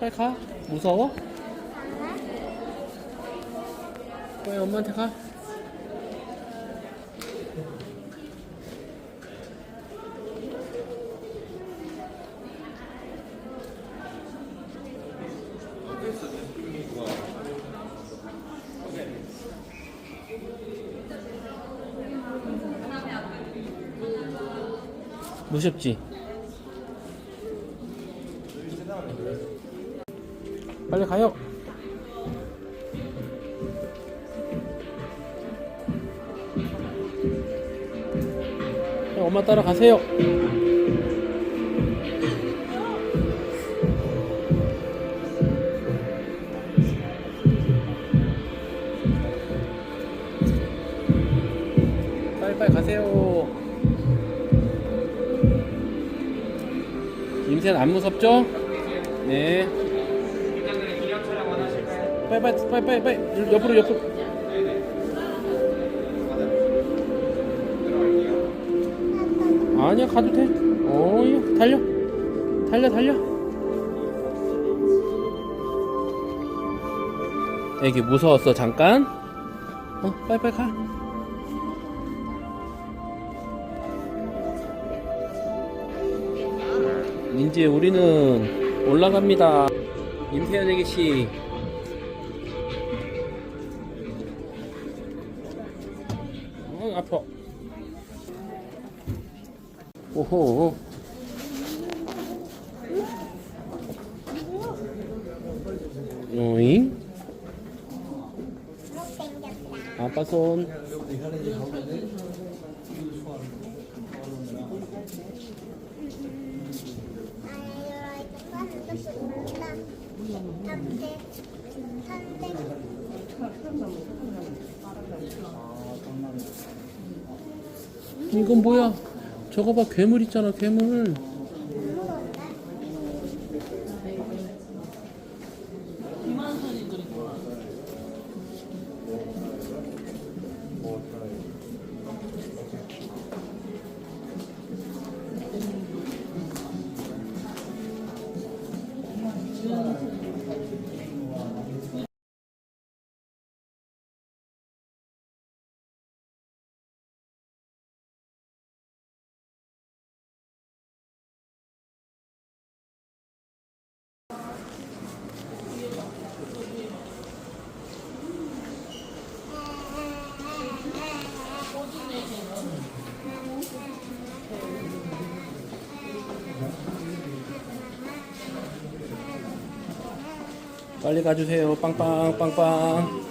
빨리 가. 무서워? 빨리 엄마한테 가. 무섭지? 빨리 가요. 네, 엄마 따라가세요. 빨리빨리 가세요. 임새는 안 무섭죠? 네. 빨리 빨리 빨리 빨리 빨리 옆으로 옆으로. 아니야 가도 돼. 어이 달려 달려 달려. 애기 무서웠어 잠깐. 어 빨리 빨리 가. 이제 우리는 올라갑니다. 임태현 애기씨. 오호. 오잉? 아빠 손. 이건 뭐야? 저거 봐, 괴물 있잖아, 괴물. 빨리 가주세요. 빵빵, 빵빵.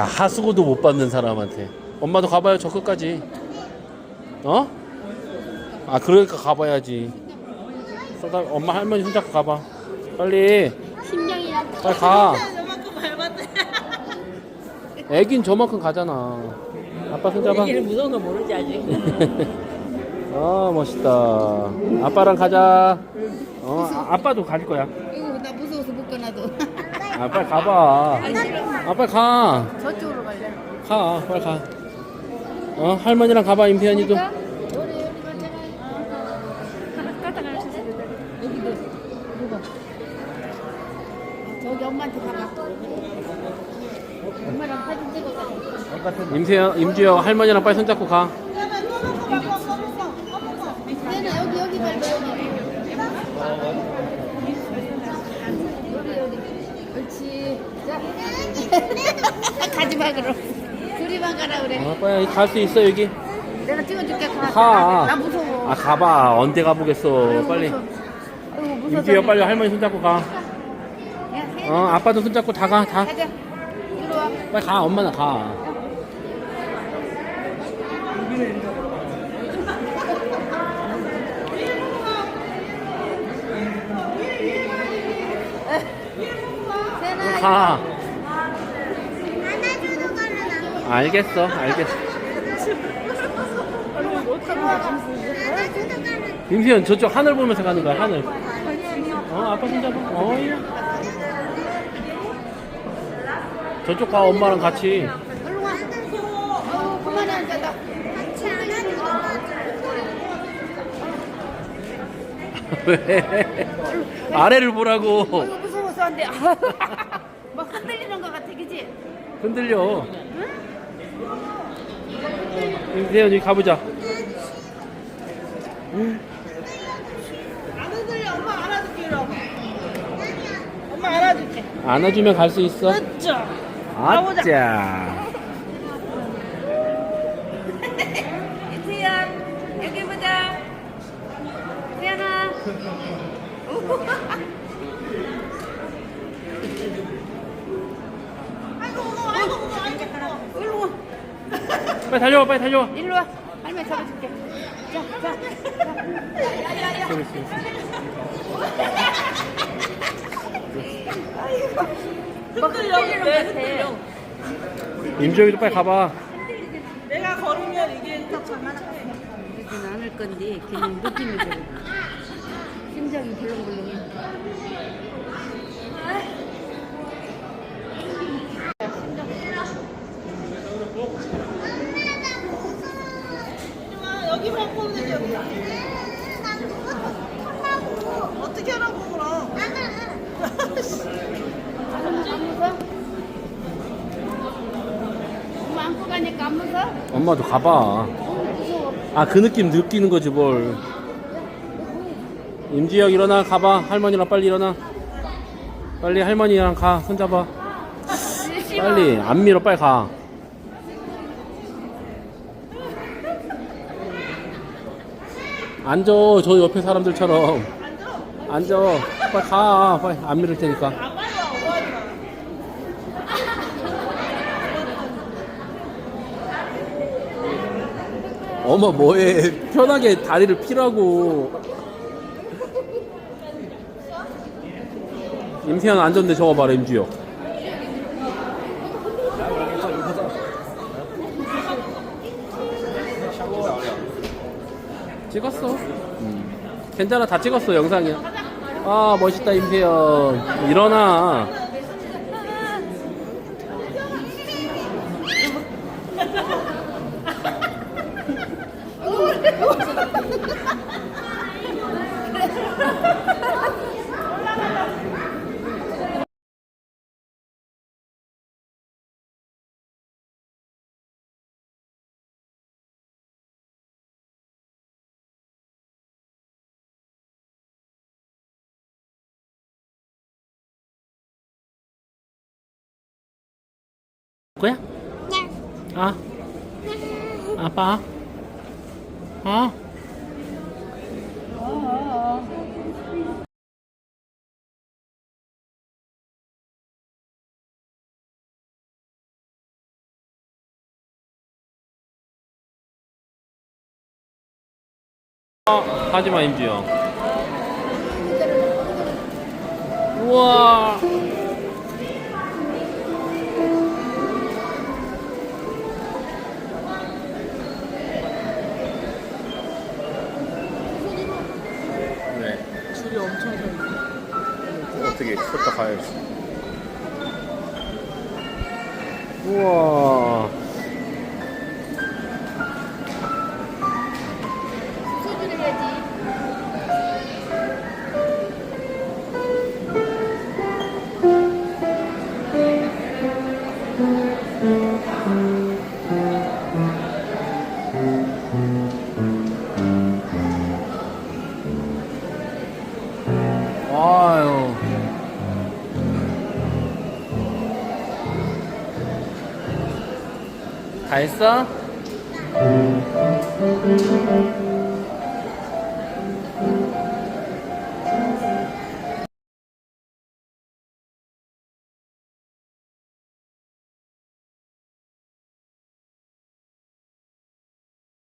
야 하수구도 못 받는 사람한테. 엄마도 가봐요 저 끝까지. 어? 아 그러니까 가봐야지. 쏟아 엄마 할머니 손잡고 가봐. 빨리. 심장이 나 빨리 가. 저만큼 밟았대. 애긴 저만큼 가잖아. 아빠 손잡아. 얘는 무서운 거 모르지 아직. 아 멋있다. 아빠랑 가자. 어 아, 아빠도 갈 거야. 이거 나 무서워서 못 가나도 아 빨리 가봐. 아 빨리 가. 저쪽으로 갈래 가, 빨리 가. 어, 할머니랑 가봐, 여기도. 누가 저기 엄마한테 가봐. 엄마랑 사진 찍어가지고 임태현, 임주영, 할머니랑 빨리 손잡고 가. 얘는 여기 여기 밟아 여기 여기 여기 그렇지 자 가지 마 그럼 둘이만 가라 그래 어, 빨리 갈수 있어, 여기. 내가 찍어줄게 가. 가. 나 무서워. 아, 가봐. 언제 가보겠어. 아이고, 빨리. 무서워. 아이고 무서워. 임주영, 빨리 할머니 손잡고 가. 야, 혜연아, 어, 아빠도 손잡고 다 가, 다. 가자. 이리 와. 빨리 가, 엄마나 가. 가. 알겠어, 알겠어. 임태현, 저쪽 하늘 보면서 가는 거야, 하늘. 어, 아빠 손잡아. 어, 예. 저쪽 가, 엄마랑 같이. 왜? 아래를 보라고. 무서워서 안 돼. 막 흔들리는 것 같아, 그지? 흔들려. 임태현, 여기 가보자. 안 흔들려. 엄마 안아줄게 이러. 엄마 안아줄게. 안아주면 갈 수 있어. 그렇죠. 가보자. 아짜. 이태연, 여기 보자. 태연아. 아이고 무서워. 아이고 무서워. 아이고 무서워. 일로 와. 빨리 달려와, 빨리 달려와. 일로 와. 할머니 잡아줄게. 자, 자. 그래, 그래, 그래. 임주영이도 빨리 가봐. 내가 걸으면 이게 딱. 그러진 않을 건데 그냥 느낌이 그래. 심장이 벌렁벌렁해. 여기만 보면 여기. 어떻게 하라고 그럼? 엄마 안고 가니까 안 무서? 엄마도 가봐. 아, 그 느낌 느끼는 거지, 뭘. 임지혁 일어나, 가봐. 할머니랑 빨리 일어나. 빨리 할머니랑 가, 손잡아. 빨리, 안 밀어, 빨리 가. 앉아, 저 옆에 사람들처럼. 앉아. 빨리 가, 빨리. 안 밀을 테니까. 안 말려. 어머, 뭐해. 편하게 다리를 피라고. 임태현 앉았는데 저거 봐라, 임주혁. 찍었어. 음. 괜찮아, 다 찍었어, 영상이야. 아, 멋있다, 임태현. 일어나. 거야? 네. 아. 음. 아빠. 어? 어, 하지마 임지영 우와 어떻 다 했어?